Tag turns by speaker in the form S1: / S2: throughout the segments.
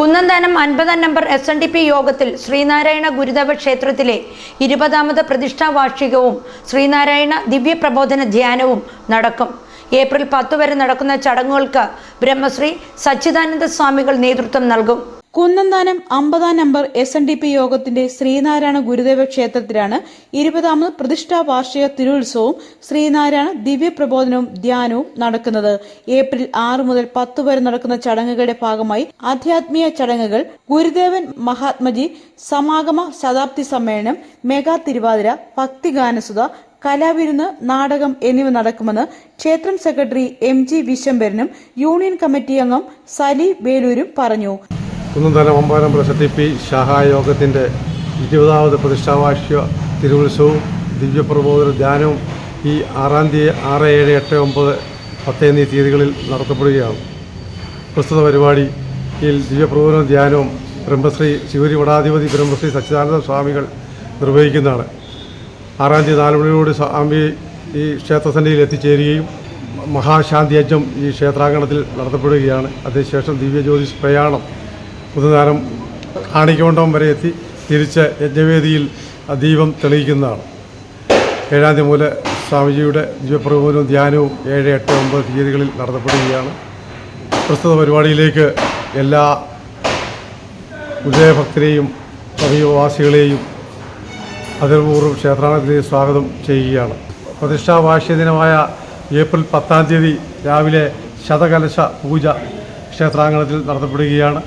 S1: കുന്നന്താനം അൻപതാം number S N D P യോഗത്തിൽ ശ്രീനാരായണ ഗുരുദേവ ക്ഷേത്രത്തിലെ ഇരുപതാമത് പ്രതിഷ്ഠാ വാർഷികവും ശ്രീനാരായണ ദിവ്യപ്രബോധന ധ്യാനവും നടക്കും. ഏപ്രിൽ പത്ത് വരെ നടക്കുന്ന ചടങ്ങുകൾക്ക് ബ്രഹ്മശ്രീ സച്ചിദാനന്ദ സ്വാമികൾ നേതൃത്വം നൽകും.
S2: കുന്നന്താനം അമ്പതാം number S N D P യോഗത്തിന്റെ ശ്രീനാരായണ ഗുരുദേവ ക്ഷേത്രത്തിലാണ് ഇരുപതാമത് പ്രതിഷ്ഠാ വാർഷിക തിരുത്സവവും ശ്രീനാരായണ ദിവ്യപ്രബോധനവും ധ്യാനവും നടക്കുന്നത്. ഏപ്രിൽ ആറ് മുതൽ പത്ത് വരെ നടക്കുന്ന ചടങ്ങുകളുടെ ഭാഗമായി ആധ്യാത്മിക ചടങ്ങുകൾ ഗുരുദേവൻ മഹാത്മജി സമാഗമ ശതാബ്ദി സമ്മേളനം മെഗാ തിരുവാതിര ഭക്തിഗാനസുത കലാവിരുന്ന് നാടകം എന്നിവ നടക്കുമെന്ന് ക്ഷേത്രം സെക്രട്ടറി എം ജി വിശംബരനും യൂണിയൻ കമ്മിറ്റി അംഗം സലി വേലൂരും പറഞ്ഞു.
S3: Kunnanthalam Ambanam S P P ശാഖായോഗത്തിന്റെ ഇരുപതാമത് പ്രതിഷ്ഠാവാർഷിക തിരുവുത്സവവും ദിവ്യപ്രബോധന ധ്യാനവും ഈ ആറാം തീയതി ആറ് ഏഴ് എട്ട് ഒമ്പത് പത്ത് എന്നീ തീയതികളിൽ നടത്തപ്പെടുകയാണ് പ്രസ്തുത പരിപാടിയിൽ ദിവ്യപ്രബോധന ധ്യാനവും ബ്രഹ്മശ്രീ ശിവരി വടാധിപതി ബ്രഹ്മശ്രീ സച്ചിദാനന്ദ സ്വാമികൾ നിർവഹിക്കുന്നതാണ്. ആറാം തീയതി നാല് മണിയോട് സ്വാമി ഈ ക്ഷേത്രസന്നിധിയിൽ എത്തിച്ചേരുകയും മഹാശാന്തി യജ്ഞം ഈ ക്ഷേത്രാങ്കണത്തിൽ നടത്തപ്പെടുകയാണ്. അതിനുശേഷം ദിവ്യജ്യോതിസ് പ്രയാണം പുതുതാരം കാണിക്കമണ്ഡപം വരെ എത്തി തിരിച്ച് യജ്ഞവേദിയിൽ ദീപം തെളിയിക്കുന്നതാണ്. ഏഴാം തീയതി മുതൽ സ്വാമിജിയുടെ ദിവ്യപ്രബോധനവും ധ്യാനവും ഏഴ് എട്ട് ഒമ്പത് തീയതികളിൽ നടത്തപ്പെടുകയാണ്. പ്രസ്തുത പരിപാടിയിലേക്ക് എല്ലാ ഉദയഭക്തരെയും സമീപവാസികളെയും അതിർപൂർവം ക്ഷേത്രാണത്തിലേക്ക് സ്വാഗതം ചെയ്യുകയാണ്. പ്രതിഷ്ഠാ വാർഷിക ദിനമായ ഏപ്രിൽ പത്താം തീയതി രാവിലെ ശതകലശ പൂജ ക്ഷേത്രാങ്കണത്തിൽ നടത്തപ്പെടുകയാണ്.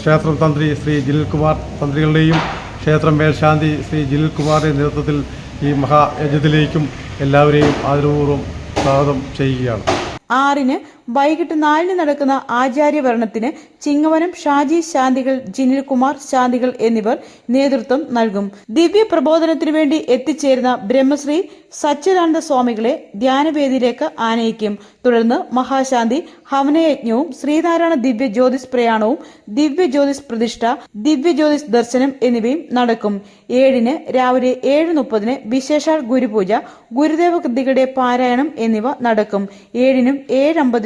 S3: ക്ഷേത്രം തന്ത്രി ശ്രീ ജിൽകുമാർ തന്ത്രികളുടെയും ക്ഷേത്രം മേൽശാന്തി ശ്രീ ജിനിൽകുമാറിന്റെ നേതൃത്വത്തിൽ ഈ മഹായജ്ഞത്തിലേക്കും എല്ലാവരെയും ആദരപൂർവം സ്വാഗതം ചെയ്യുകയാണ്.
S2: ആറിന് വൈകിട്ട് നാലിന് നടക്കുന്ന ആചാര്യഭരണത്തിന് ചിങ്ങവനം ഷാജി ശാന്തികൾ ജിനിൽകുമാർ ശാന്തികൾ എന്നിവർ നേതൃത്വം നൽകും. ദിവ്യ പ്രബോധനത്തിനു വേണ്ടി എത്തിച്ചേരുന്ന ബ്രഹ്മശ്രീ സച്ചിദാനന്ദ സ്വാമികളെ ധ്യാനവേദിയിലേക്ക് ആനയിക്കും. തുടർന്ന് മഹാശാന്തി ഹവനയജ്ഞവും ശ്രീനാരായണ ദിവ്യ ജ്യോതിസ് പ്രയാണവും ദിവ്യ ജ്യോതിസ് പ്രതിഷ്ഠ ദിവ്യ ജ്യോതിസ് ദർശനം എന്നിവയും നടക്കും. ഏഴിന് രാവിലെ ഏഴ് മുപ്പതിന് വിശേഷാൽ ഗുരുപൂജ ഗുരുദേവ കൃതികളുടെ പാരായണം എന്നിവ നടക്കും. ഏഴിനും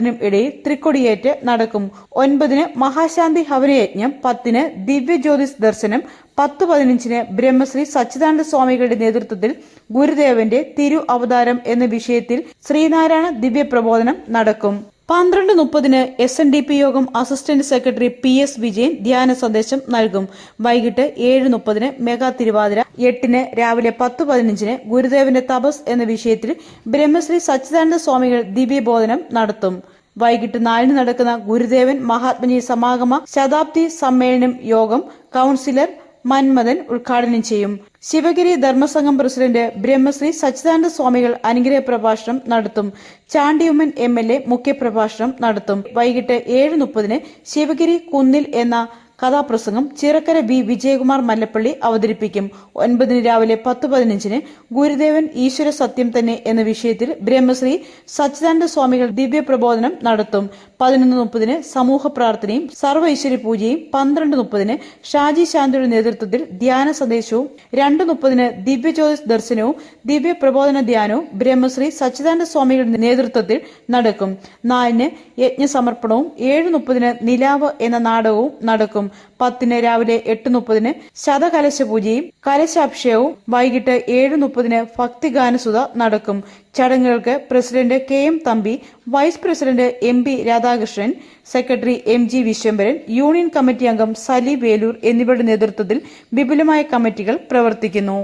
S2: ഏഴമ്പതിനും ഇടയിൽ തൃക്കൊടിയേറ്റ് നടക്കും. ഒൻപതിന് മഹാശാന്തി ഹവനയജ്ഞം പത്തിന് ദിവ്യജ്യോതിസ് ദർശനം പത്ത് പതിനഞ്ചിന് ബ്രഹ്മശ്രീ സച്ചിദാനന്ദ സ്വാമികളുടെ നേതൃത്വത്തിൽ ഗുരുദേവന്റെ തിരു അവതാരം എന്ന വിഷയത്തിൽ ശ്രീനാരായണ ദിവ്യ പ്രബോധനം നടക്കും. പന്ത്രണ്ട് മുപ്പതിന് എസ് എൻ ഡി പി യോഗം assistant secretary P S Vijayan ധ്യാന സന്ദേശം നൽകും. വൈകിട്ട് ഏഴ് മുപ്പതിന് മെഗാ തിരുവാതിര എട്ടിന് രാവിലെ പത്ത് പതിനഞ്ചിന് ഗുരുദേവന്റെ തപസ് എന്ന വിഷയത്തിൽ ബ്രഹ്മശ്രീ സച്ചിദാനന്ദ സ്വാമികൾ ദിവ്യബോധനം നടത്തും. വൈകിട്ട് നാലിന് നടക്കുന്ന ഗുരുദേവൻ മഹാത്മജി സമാഗമ ശതാബ്ദി സമ്മേളനം യോഗം കൗൺസിലർ മന്മഥൻ ഉദ്ഘാടനം ചെയ്യും. ശിവഗിരി ധർമ്മസംഘം പ്രസിഡന്റ് ബ്രഹ്മശ്രീ സച്ചിദാനന്ദ സ്വാമികൾ അനുഗ്രഹ പ്രഭാഷണം നടത്തും. ചാണ്ടിയുമ്മൻ എം എൽ എ മുഖ്യപ്രഭാഷണം നടത്തും. വൈകിട്ട് ഏഴ് മുപ്പതിന് ശിവഗിരി കുന്നിൽ എന്ന കഥാപ്രസംഗം ചിറക്കര ബി വിജയകുമാർ മല്ലപ്പള്ളി അവതരിപ്പിക്കും. ഒൻപതിന് രാവിലെ പത്ത് പതിനഞ്ചിന് ഗുരുദേവൻ ഈശ്വര സത്യം തന്നെ എന്ന വിഷയത്തിൽ ബ്രഹ്മശ്രീ സച്ചിദാനന്ദ സ്വാമികൾ ദിവ്യ പ്രബോധനം നടത്തും. പതിനൊന്ന് മുപ്പതിന് സമൂഹ പ്രാർത്ഥനയും സർവ പൂജയും പന്ത്രണ്ട് മുപ്പതിന് ഷാജി ശാന്തിയുടെ നേതൃത്വത്തിൽ ധ്യാന സന്ദേശവും രണ്ട് മുപ്പതിന് ദിവ്യജ്യോതിസ് ദർശനവും ദിവ്യ പ്രബോധന ധ്യാനവും ബ്രഹ്മശ്രീ സച്ചിദാനന്ദ സ്വാമികളുടെ നേതൃത്വത്തിൽ നടക്കും. നാലിന് യജ്ഞസമർപ്പണവും ഏഴ് മുപ്പതിന് നിലാവ് എന്ന നാടകവും നടക്കും. പത്തിന് രാവിലെ എട്ട് മുപ്പതിന് ശതകലശ പൂജയും കലശാഭിഷേകവും വൈകിട്ട് ഏഴ് മുപ്പതിന് ഭക്തിഗാനസുത നടക്കും. ചടങ്ങുകൾക്ക് president K M Thampi vice president M P Radhakrishnan secretary M G Vishwambharan union committee അംഗം സലി വേലൂർ എന്നിവരുടെ നേതൃത്വത്തിൽ വിപുലമായ കമ്മിറ്റികൾ പ്രവർത്തിക്കുന്നു.